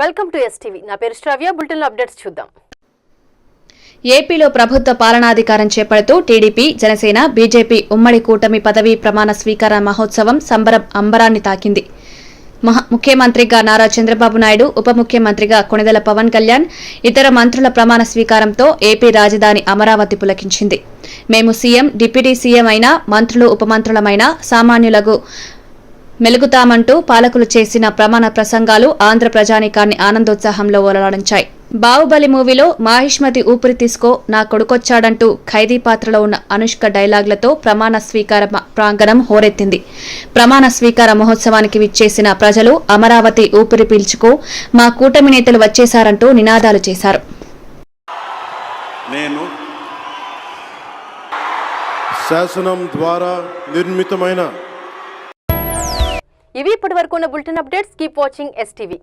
Welcome to STV నా పేరు శ్రావ్య. Bulletin updates చూద్దాం. ఏపీలో ప్రభుత్వ పాలనాధికారం చేపడుతూ టీడీపీ జనసేన బీజేపీ ఉమ్మడి కూటమి పదవీ ప్రమాణ స్వీకార మహోత్సవం సంబరం అంబరాన్ని తాకింది. ముఖ్యమంత్రిగా నారా చంద్రబాబు నాయుడు ఉప ముఖ్యమంత్రిగా కొణిదెల పవన్ కళ్యాణ్ ఇతర మంత్రుల ప్రమాణ స్వీకారంతో ఏపీ రాజధాని అమరావతి పులకించింది. మేము సీఎం డిప్యూటీ సీఎం అయినా మంత్రులు ఉప మంత్రులమైన సామాన్యులకు మెలుగుతామంటూ పాలకులు చేసిన ప్రమాణ ప్రసంగాలు ఆంధ్ర ప్రజానీకాన్ని ఆనందోత్సాహంలో ఓలలాడించాయి. బాహుబలి మూవీలో మాహిష్మతి ఊపిరి తీసుకో నా కొడుకొచ్చాడంటూ ఖైదీ పాత్రలో ఉన్న అనుష్క డైలాగ్లతో ప్రమాణ స్వీకార ప్రాంగణం హోరెత్తింది. ప్రమాణ స్వీకార మహోత్సవానికి విచ్చేసిన ప్రజలు అమరావతి ఊపిరి పీల్చుకో మా కూటమి నేతలు వచ్చేశారంటూ నినాదాలు చేశారు. నేను శాసనం ద్వారా నిర్మితమైన ఇవి ఇప్పటి వరకు ఉన్న bulletin updates. Keep watching STV.